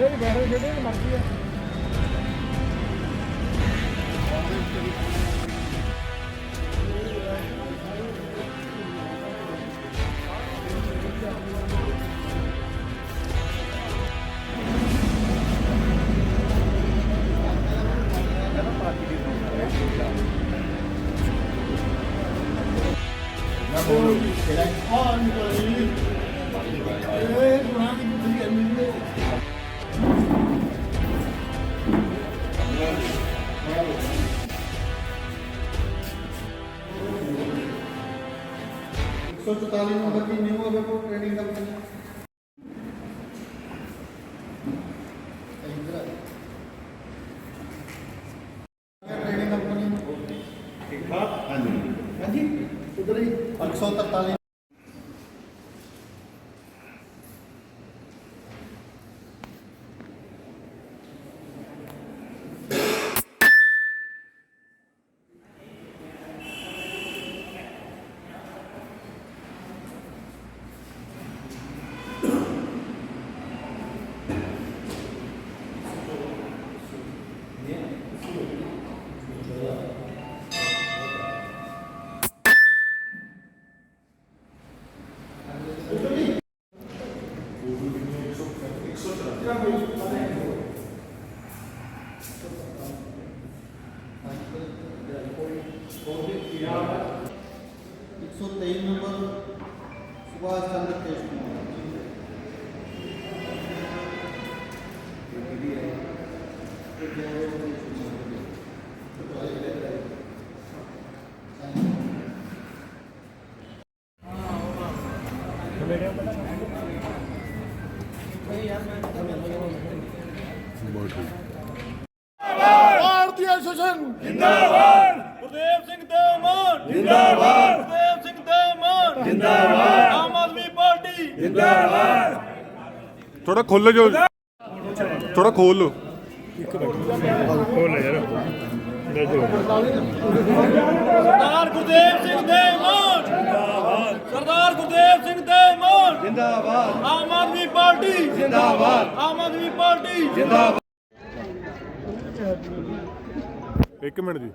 ਜਿਹੜੀ ਬੈਰਲ ਜਿਹੜੀ ਮਰਜ਼ੀ ਹੈ On the 144 number the new available trading company trading company ਠੀਕ ਠਾਕ ਹਾਂਜੀ। ਹਾਂਜੀ ਉਧਰ ਹੀ 143 एक सौ तेईस नंबर सुभाष चंद्र तेज कुमार मीडियम ਗੁਰਦੇਵ ਸਿੰਘ ਦੇ ਮਾਨ। ਜਿੰਦਾਬਾਦ। ਗੁਰਦੇਵ ਸਿੰਘ ਦੇ ਮਾਨ। ਜਿੰਦਾਬਾਦ। ਆਮ ਆਦਮੀ ਪਾਰਟੀ। ਥੋੜਾ ਖੋਲ ਜੋ। ਥੋੜਾ ਖੋਲ ਲੋ ਸਰਦਾਰ ਗੁਰਦੇਵ ਸਿੰਘ ਦੇ ਮਾਨ। ਜਿੰਦਾਬਾਦ। ਸਰਦਾਰ ਗੁਰਦੇਵ ਸਿੰਘ ਦੇ ਮਾਨ। ਜਿੰਦਾਬਾਦ। ਆਮ ਆਦਮੀ ਪਾਰਟੀ। ਜਿੰਦਾਬਾਦ। ਆਮ ਆਦਮੀ ਪਾਰਟੀ। ਜਿੰਦਾਬਾਦ। ਇੱਕ ਮਿੰਟ ਜੀ।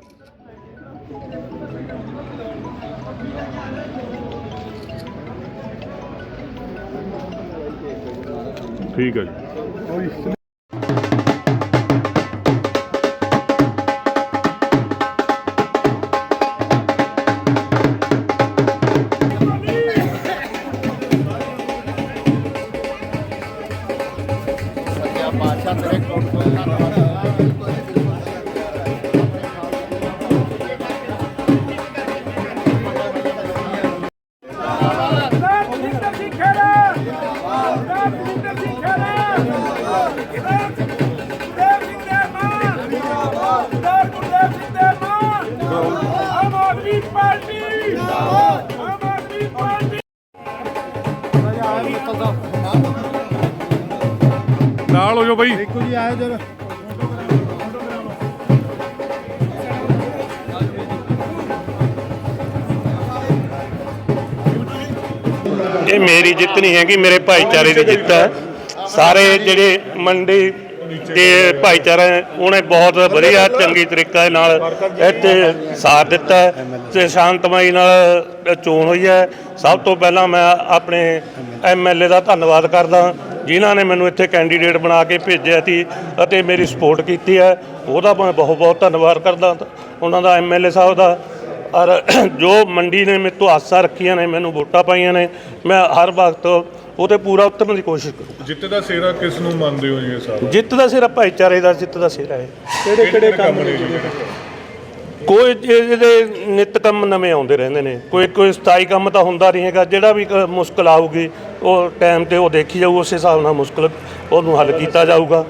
ਠੀਕ ਹੈ ਜੀ ਸਰਦਾਰ ਹੋ ਜਾਓ ਬਾਈ। ਦੇਖੋ ਜੀ ਆਇਓ ਜਰਾ। ਇਹ ਮੇਰੀ ਜਿੱਤ ਨਹੀਂ ਹੈਗੀ ਮੇਰੇ ਭਾਈਚਾਰੇ ਦੀ ਜਿੱਤ ਹੈ। ਸਾਰੇ ਜਿਹੜੇ ਮੰਡੀ ਦੇ ਭਾਈਚਾਰਾ ਉਹਨੇ ਬਹੁਤ ਵਧੀਆ ਚੰਗੀ ਤਰੀਕੇ ਨਾਲ ਇੱਥੇ ਸਾਥ ਦਿੱਤਾ ਤੇ ਸ਼ਾਂਤਮਈ ਨਾਲ ਚੋਣ ਹੋਈ ਹੈ। ਸਭ ਤੋਂ ਪਹਿਲਾਂ ਮੈਂ ਆਪਣੇ ਐਮਐਲਏ ਦਾ ਧੰਨਵਾਦ ਕਰਦਾ। ਜਿਨ੍ਹਾਂ ਨੇ ਮੈਨੂੰ ਇੱਥੇ ਕੈਂਡੀਡੇਟ ਬਣਾ ਕੇ ਭੇਜਿਆ ਸੀ ਅਤੇ ਮੇਰੀ ਸਪੋਰਟ ਕੀਤੀ ਹੈ ਉਹਦਾ ਮੈਂ ਬਹੁਤ ਬਹੁਤ ਧੰਨਵਾਦ ਕਰਦਾ ਉਹਨਾਂ ਦਾ ਐਮਐਲਏ ਸਾਹਿਬ ਦਾ। ਔਰ ਜੋ ਮੰਡੀ ਨੇ ਮੇਰੇ ਤੋਂ ਆਸਾਂ ਰੱਖੀਆਂ ਨੇ ਮੈਨੂੰ ਵੋਟਾਂ ਪਾਈਆਂ ਨੇ ਮੈਂ ਹਰ ਵਕਤ ਉਹ ਤੇ ਪੂਰਾ ਉਤਰਨ ਦੀ ਕੋਸ਼ਿਸ਼ ਕਰੂੰ। ਜਿੱਤ ਦਾ ਸਿਹਰਾ ਕਿਸ ਨੂੰ ਮੰਨਦੇ ਹੋ ਜੀ ਸਾਰਾ? ਜਿੱਤ ਦਾ ਸਿਰ ਭਾਈਚਾਰੇ ਦਾ ਜਿੱਤ ਦਾ ਸਿਰ ਹੈ ਕਿਹੜੇ ਕਿਹੜੇ ਕੰਮ ਨੇ ਕੋਈ ਇਹ- ਇਹਦੇ ਨਿਤ ਕੰਮ ਨਵੇਂ ਆਉਂਦੇ ਰਹਿੰਦੇ ਨੇ, ਕੋਈ ਕੋਈ ਸਥਾਈ ਕੰਮ ਤਾਂ ਹੁੰਦਾ ਨਹੀਂ ਹੈਗਾ, ਜਿਹੜਾ ਵੀ ਕ- ਮੁਸ਼ਕਲ ਆਊਗੀ, ਉਹ ਟਾਈਮ ਤੇ ਉਹ ਦੇਖੀ ਜਾਊ, ਉਸ ਹਿਸਾਬ ਨਾਲ ਮੁਸ਼ਕਲ ਉਹਨੂੰ ਹੱਲ ਕੀਤਾ ਜਾਊਗਾ।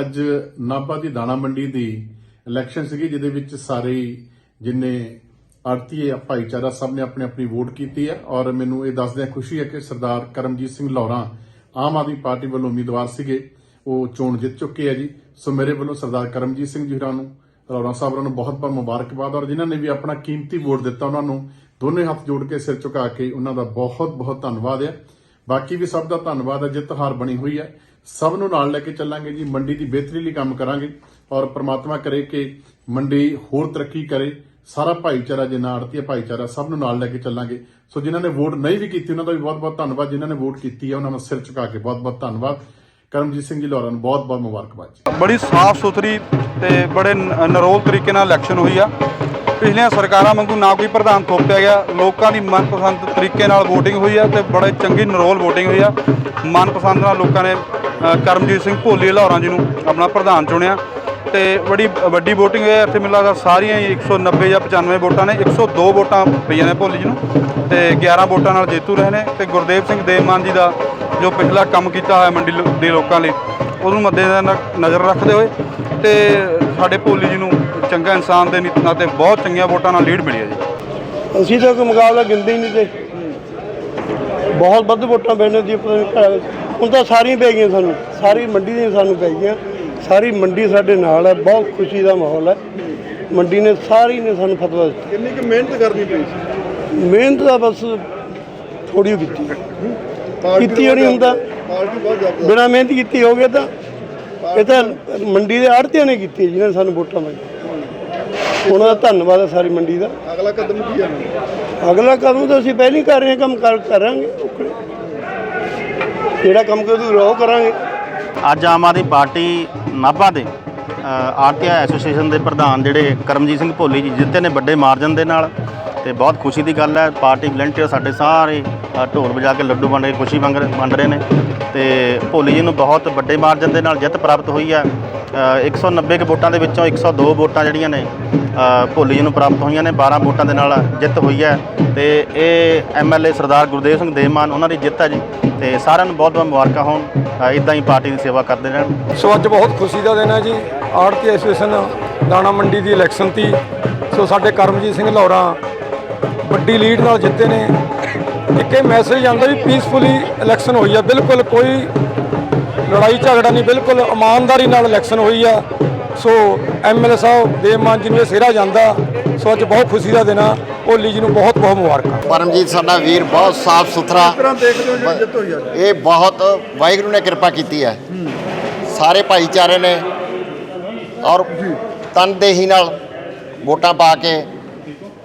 ਅੱਜ ਨਾਭਾ ਦੀ ਦਾਣਾ ਮੰਡੀ ਦੀ ਇਲੈਕਸ਼ਨ ਸੀਗੀ, ਜਿਹਦੇ ਵਿੱਚ ਸਾਰੇ ਹੀ ਜਿੰਨੇ ਆੜਤੀ ਭਾਈਚਾਰਾ ਸਭ ਨੇ ਆਪਣੀ ਆਪਣੀ ਵੋਟ ਕੀਤੀ ਹੈ ਔਰ ਮੈਨੂੰ ਇਹ ਦੱਸਦਿਆਂ ਖੁਸ਼ੀ ਹੈ ਕਿ ਸਰਦਾਰ ਕਰਮਜੀਤ ਸਿੰਘ ਲੌਰਾ ਆਮ ਆਦਮੀ ਪਾਰਟੀ ਵੱਲੋਂ ਉਮੀਦਵਾਰ ਸੀਗੇ, ਉਹ ਚੋਣ ਜਿੱਤ ਚੁੱਕੇ ਆ ਜੀ। ਸੋ ਮੇਰੇ ਵੱਲੋਂ ਸਰਦਾਰ ਕਰਮਜੀਤ ਸਿੰਘ ਜੀ ਹੋਰਾਂ ਨੂੰ ਲੌਰਾ ਸਾਹਿਬ ਨੂੰ ਬਹੁਤ ਬਹੁਤ ਮੁਬਾਰਕਬਾਦ ਔਰ ਜਿਨ੍ਹਾਂ ਨੇ ਵੀ ਆਪਣਾ ਕੀਮਤੀ ਵੋਟ ਦਿੱਤਾ ਉਹਨਾਂ ਨੂੰ, ਦੋਨੇ ਹੱਥ ਜੋੜ ਕੇ ਸਿਰ ਝੁਕਾ ਕੇ ਉਹਨਾਂ ਦਾ ਬਹੁਤ ਬਹੁਤ ਧੰਨਵਾਦ ਹੈ। ਬਾਕੀ ਵੀ ਸਭ ਦਾ ਧੰਨਵਾਦ ਹੈ, ਜਿੱਤ ਹਾਰ ਬਣੀ ਹੋਈ ਹੈ। ਸਭ ਨੂੰ ਨਾਲ ਲੈ ਕੇ ਚੱਲਾਂਗੇ ਜੀ, ਮੰਡੀ ਦੀ ਬਿਹਤਰੀ ਲਈ ਕੰਮ ਕਰਾਂਗੇ ਔਰ ਪ੍ਰਮਾਤਮਾ ਕਰੇ ਕਿ ਮੰਡੀ ਹੋਰ ਤਰੱਕੀ ਕਰੇ, ਸਾਰਾ ਭਾਈਚਾਰਾ ਜਿੰਨਾ ਆੜਤੀ ਭਾਈਚਾਰਾ, ਸਭ ਨੂੰ ਨਾਲ ਲੈ ਕੇ ਚੱਲਾਂਗੇ। ਸੋ ਜਿਨ੍ਹਾਂ ਨੇ ਵੋਟ ਨਹੀਂ ਵੀ ਕੀਤੀ, ਉਹਨਾਂ ਦਾ ਵੀ ਬਹੁਤ-ਬਹੁਤ ਧੰਨਵਾਦ, ਜਿਨ੍ਹਾਂ ਨੇ ਵੋਟ ਕੀਤੀ ਹੈ, ਉਹਨਾਂ ਨੂੰ ਸਿਰ ਝੁਕਾ ਕੇ ਬਹੁਤ-ਬਹੁਤ ਧੰਨਵਾਦ। ਕਰਮਜੀਤ ਸਿੰਘ ਜੀ ਲੋਰਾਂ ਨੂੰ ਬਹੁਤ-ਬਹੁਤ ਮੁਬਾਰਕਬਾਦ ਜੀ। ਬੜੀ ਸਾਫ਼ ਸੁਥਰੀ ਤੇ ਬੜੇ ਨ- ਨਿਰੋਲ ਤਰੀਕੇ ਨਾਲ ਇਲੈਕਸ਼ਨ ਹੋਈ ਆ। ਪਿਛਲੀਆਂ ਸਰਕਾਰਾਂ ਵਾਂਗੂ ਨਾ ਕੋਈ ਪ੍ਰਧਾਨ ਥੋਪਿਆ ਗਿਆ ਲੋਕਾਂ ਦੀ ਮਨਪਸੰਦ ਤਰੀਕੇ ਨਾਲ VOTING ਹੋਈ ਆ ਤੇ ਬੜੇ ਚੰਗੀ ਨਿਰੋਲ VOTING ਹੋਈ ਆ। ਮਨਪਸੰਦ ਨਾਲ ਲੋਕਾਂ ਨੇ ਅ, ਕਰਮਜੀਤ ਸਿੰਘ ਭੋਲੀ ਲਾਹੌਰਾਂ ਜੀ ਨੂੰ ਆਪਣਾ ਪ੍ਰਧਾਨ ਚੁਣਿਆ। ਤੇ ਬੜੀ ਵੱਡੀ ਵੋਟਿੰਗ ਹੈ, ਇੱਥੇ ਮੈਨੂੰ ਲੱਗਦਾ ਸਾਰੀਆਂ ਹੀ 190 ਜਾਂ 95 ਵੋਟਾਂ ਨੇ 102 ਵੋਟਾਂ ਪਈਆਂ ਨੇ ਭੋਲੀ ਜੀ ਨੂੰ, ਤੇ 11 ਵੋਟਾਂ ਨਾਲ ਜੇਤੂ ਰਹੇ ਨੇ, ਤੇ ਗੁਰਦੇਵ ਸਿੰਘ ਦੇਵਮਾਨ ਜੀ ਦਾ ਜੋ ਪਿਛਲਾ ਕੰਮ ਕੀਤਾ ਹੋਇਆ ਮੰਡੀ ਦੇ ਲੋਕਾਂ ਲਈ, ਉਹਨੂੰ ਮੱਦੇ ਨਜ਼ਰ ਰੱਖਦੇ ਹੋਏ, ਤੇ ਸਾਡੇ ਭੋਲੀ ਜੀ ਨੂੰ ਚੰਗਾ ਇਨਸਾਨ ਦੇ ਨੀ- ਨਾਤੇ ਬਹੁਤ ਚੰਗੀਆਂ ਵੋਟਾਂ ਨਾਲ ਲੀਡ ਮਿਲੀ ਹੈ ਜੀ। ਅਸੀਂ ਤਾਂ ਕੋਈ ਮੁਕਾਬਲਾ ਗਿਣਦੇ ਹੀ ਨਹੀਂ ਤੇ। ਬਹੁਤ ਵੱਧ ਵੋਟਾਂ ਪੈਣੇ ਦੀ ਪਤਾ ਘਰ ਹੁਣ ਤਾਂ ਸਾਰੀਆਂ ਪੈ ਗਈਆਂ ਸਾਨੂੰ, ਸਾਰੀ ਮੰਡੀ ਦੀਆਂ ਸਾਨੂੰ ਪੈ ਗਈਆਂ। ਸਾਰੀ ਮੰਡੀ ਸਾਡੇ ਨਾਲ ਹੈ ਬਹੁਤ ਖੁਸ਼ੀ ਦਾ ਮਾਹੌਲ ਹੈ। ਮੰਡੀ ਨੇ ਸਾਰੀ ਨੇ ਸਾਨੂੰ ਫਤਵਾ ਦਿੱਤਾ। ਕਿੰਨੀ ਕੁ ਮਿਹਨਤ ਕਰਨੀ ਪਈ ਸੀ? ਮਿਹਨਤ ਦਾ ਬਸ ਥੋੜੀ ਕੀਤੀ। ਕੀਤੀ ਹੋਣੀ ਹੁੰਦਾ। ਪਾਰਟੀ ਬਹੁਤ ਜ਼ਿਆਦਾ। ਬਿਨਾ ਮਿਹਨਤ ਕੀਤੀ ਹੋਗੇ ਤਾਂ। ਇਹ ਤਾਂ ਮੰਡੀ ਦੇ ਆੜਤੀਆਂ ਨੇ ਕੀਤੀ ਜਿਨ੍ਹਾਂ ਨੇ ਸਾਨੂੰ ਵੋਟਾਂ ਪਾਈਆਂ ਉਹਨਾਂ ਦਾ ਧੰਨਵਾਦ ਹੈ ਸਾਰੀ ਮੰਡੀ ਦਾ। ਅਗਲਾ ਕਦਮ ਕੀ ਹੈ? ਅਗਲਾ ਕਦਮ ਤਾਂ ਅਸੀਂ ਪਹਿਲਾਂ ਕਰ ਰਹੇ ਹਾਂ ਕੰਮ ਕਰ ਕਰਾਂਗੇ। ਓਕੇ। ਜਿਹੜਾ ਕੰਮ ਕਰੂ ਉਹ ਕਰਾਂਗੇ। ਅੱਜ ਆਮ ਆਦਮੀ ਪਾਰਟੀ ਨਾਭਾ ਦੇ ਆਰਟੀਆ ਐਸੋਸੀਏਸ਼ਨ ਦੇ ਪ੍ਰਧਾਨ ਜਿਹੜੇ ਕਰਮਜੀਤ ਸਿੰਘ ਭੋਲੀ ਜੀ, ਜਿੱਤੇ ਨੇ ਵੱਡੇ ਮਾਰਜਨ ਦੇ ਨਾਲ। ਤੇ ਬਹੁਤ ਖੁਸ਼ੀ ਦੀ ਗੱਲ ਹੈ ਪਾਰਟੀ ਵਲੰਟੀਅਰ ਸਾਡੇ ਸਾਰੇ ਢੋਲ ਵਜਾ ਕੇ ਲੱਡੂ ਵੰਡ ਕੇ ਖੁਸ਼ੀ ਮੰਗ ਰਹੇ- ਵੰਡ ਰਹੇ ਨੇ। ਤੇ ਭੋਲੀ ਜੀ ਨੂੰ ਬਹੁਤ ਵੱਡੇ ਮਾਰਜਨ ਦੇ ਨਾਲ ਜਿੱਤ ਪ੍ਰਾਪਤ ਹੋਈ ਹੈ। ਅ, 190 ਕੁ ਵੋਟਾਂ ਦੇ ਵਿੱਚੋਂ 102 ਵੋਟਾਂ ਜਿਹੜੀਆਂ ਨੇ ਭੋਲੀ ਜੀ ਨੂੰ ਪ੍ਰਾਪਤ ਹੋਈਆਂ ਨੇ। 12 ਵੋਟਾਂ ਦੇ ਨਾਲ ਜਿੱਤ ਹੋਈ ਹੈ। ਤੇ ਇਹ ਐਮਐਲਏ ਸਰਦਾਰ ਗੁਰਦੇਵ ਸਿੰਘ ਦੇਵਮਾਨ ਉਹਨਾਂ ਦੀ ਜਿੱਤ ਹੈ ਜੀ। ਤੇ ਸਾਰਿਆਂ ਨੂੰ ਬਹੁਤ ਬਹੁਤ ਮੁਬਾਰਕਾਂ ਹੋਣ। ਇਦਾਂ ਹੀ ਪਾਰਟੀ ਦੀ ਸੇਵਾ ਕਰਦੇ ਰਹਿਣ। ਸੋ ਅੱਜ ਬਹੁਤ ਖੁਸ਼ੀ ਦਾ ਦਿਨ ਹੈ ਜੀ। ਆੜਤੀ ਐਸੋਸੀਏਸ਼ਨ ਦਾਣਾ ਮੰਡੀ ਦੀ ਇਲੈਕਸ਼ਨ ਤੀ ਸੋ ਸਾਡੇ ਕਰਮਜੀਤ ਸਿੰਘ ਲੌਰਾ ਵੱਡੀ ਲੀਡ ਨਾਲ ਜਿੱਤੇ ਨੇ। ਇੱਕ ਇਹ ਮੈਸੇਜ ਜਾਂਦਾ ਵੀ ਪੀਸਫੁਲੀ ਇਲੈਕਸ਼ਨ ਹੋਈ ਆ। ਬਿਲਕੁਲ ਕੋਈ ਲੜਾਈ ਝਗੜਾ ਨਹੀਂ ਬਿਲਕੁਲ ਇਮਾਨਦਾਰੀ ਨਾਲ ਇਲੈਕਸ਼ਨ ਹੋਈ ਆ। ਸੋ ਐਮਐਲਏ ਸਾਹਿਬ ਦੇਵਮਾਨ ਜੀ ਨੂੰ ਇਹ ਸਿਹਰਾ ਜਾਂਦਾ ਸੋ ਅੱਜ ਬਹੁਤ ਖੁਸ਼ੀ ਦਾ ਦਿਨ ਆ। ਹੋਲੀ ਜੀ ਨੂੰ ਬਹੁਤ ਬਹੁਤ ਮੁਬਾਰਕਾਂ। ਪਰਮਜੀਤ ਸਾਡਾ ਵੀਰ ਬਹੁਤ ਸਾਫ਼ ਸੁਥਰਾ। ਇਹ ਬਹੁਤ ਵਾਹਿਗੁਰੂ ਨੇ ਕਿਰਪਾ ਕੀਤੀ ਹੈ ਸਾਰੇ ਭਾਈਚਾਰੇ ਨੇ ਔਰ ਤਨਦੇਹੀ ਨਾਲ ਵੋਟਾਂ ਪਾ ਕੇ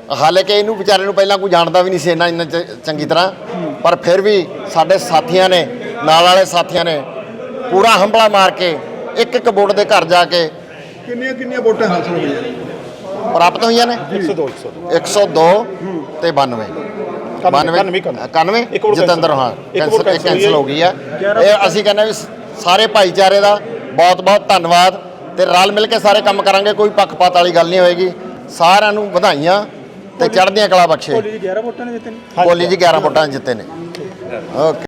ਹਾਲਾਂਕਿ ਇਹਨੂੰ ਵਿਚਾਰੇ ਨੂੰ ਪਹਿਲਾਂ ਕੋਈ ਜਾਣਦਾ ਵੀ ਨਹੀਂ ਸੀ ਇੰਨਾ ਇੰਨਾ ਚ- ਚੰਗੀ ਤਰ੍ਹਾਂ। ਪਰ ਫਿਰ ਵੀ ਸਾਡੇ ਸਾਥੀਆਂ ਨੇ ਨਾਲ ਵਾਲੇ ਸਾਥੀਆਂ ਨੇ ਪੂਰਾ ਹੰਬਲਾ ਮਾਰ ਕੇ ਇੱਕ ਇੱਕ ਵੋਟ ਦੇ ਘਰ ਜਾ ਕੇ ਕਿੰਨੀਆਂ ਕਿੰਨੀਆਂ ਵੋਟਾਂ ਹਾਸਲ ਹੋਈਆਂ ਪ੍ਰਾਪਤ ਹੋਈਆਂ ਨੇ? 102 102 ਤੇ 92 92 91 ਜਤਿੰਦਰ ਹਾਂ ਕੈਂਸਲ ਹੋ ਗਈ ਹੈ ਇਹ ਅਸੀਂ ਕਹਿੰਦੇ ਵੀ ਸਾਰੇ ਭਾਈਚਾਰੇ ਦਾ ਬਹੁਤ ਬਹੁਤ ਧੰਨਵਾਦ ਤੇ ਰਲ ਮਿਲ ਕੇ ਸਾਰੇ ਕੰਮ ਕਰਾਂਗੇ ਕੋਈ ਪੱਖਪਾਤ ਵਾਲੀ ਗੱਲ ਨਹੀਂ ਹੋਏਗੀ। ਸਾਰਿਆਂ ਨੂੰ ਵਧਾਈਆਂ। ਤੇ ਚੜ੍ਹਦੀਆਂ ਕਲਾ ਬਖਸ਼ੇ। ਜੀ 11 ਵੋਟਾਂ ਨੇ ਜਿੱਤੇ ਨੇ। ਬੋਲੀ ਜੀ 11 ਵੋਟਾਂ ਜਿੱਤੇ ਨੇ। ਓਕੇ।